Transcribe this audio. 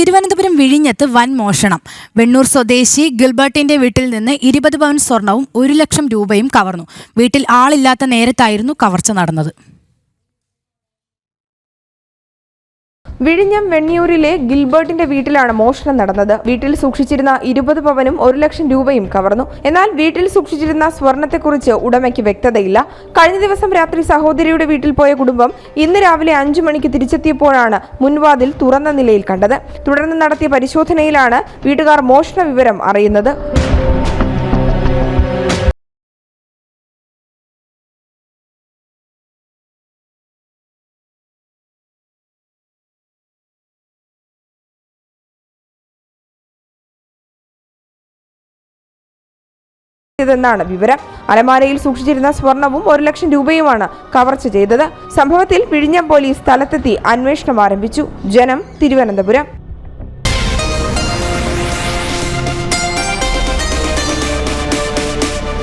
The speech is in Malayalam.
തിരുവനന്തപുരം വിഴിഞ്ഞത്ത് വൻ മോഷണം. വെണ്ണൂർ സ്വദേശി ഗിൽബർട്ടിന്റെ വീട്ടിൽ നിന്ന് ഇരുപത് പവൻ സ്വർണവും ഒരു ലക്ഷം രൂപയും കവർന്നു. വീട്ടിൽ ആളില്ലാത്ത നേരത്തായിരുന്നു കവർച്ച നടന്നത്. വിഴിഞ്ഞം വെണ്ണിയൂരിലെ ഗിൽബർട്ടിന്റെ വീട്ടിലാണ് മോഷണം നടന്നത്. വീട്ടിൽ സൂക്ഷിച്ചിരുന്ന ഇരുപത് പവനും ഒരു ലക്ഷം രൂപയും കവർന്നു. എന്നാൽ വീട്ടിൽ സൂക്ഷിച്ചിരുന്ന സ്വർണത്തെക്കുറിച്ച് ഉടമയ്ക്ക് വ്യക്തതയില്ല. കഴിഞ്ഞ ദിവസം രാത്രി സഹോദരിയുടെ വീട്ടിൽ പോയ കുടുംബം ഇന്ന് രാവിലെ അഞ്ചു മണിക്ക് തിരിച്ചെത്തിയപ്പോഴാണ് മുൻവാതിൽ തുറന്ന നിലയിൽ കണ്ടത്. തുടർന്ന് നടത്തിയ പരിശോധനയിലാണ് വീട്ടുകാർ മോഷണ വിവരം അറിയുന്നത്. ഇതെന്നാണ് വിവരം. അലമാരയിൽ സൂക്ഷിച്ചിരുന്ന സ്വർണവും ഒരു ലക്ഷം രൂപയുമാണ് കവർച്ച ചെയ്തത്. സംഭവത്തിൽ പിഴിഞ്ഞ പോലീസ് സ്ഥലത്തെത്തി അന്വേഷണം ആരംഭിച്ചു. ജനം തിരുവനന്തപുരം.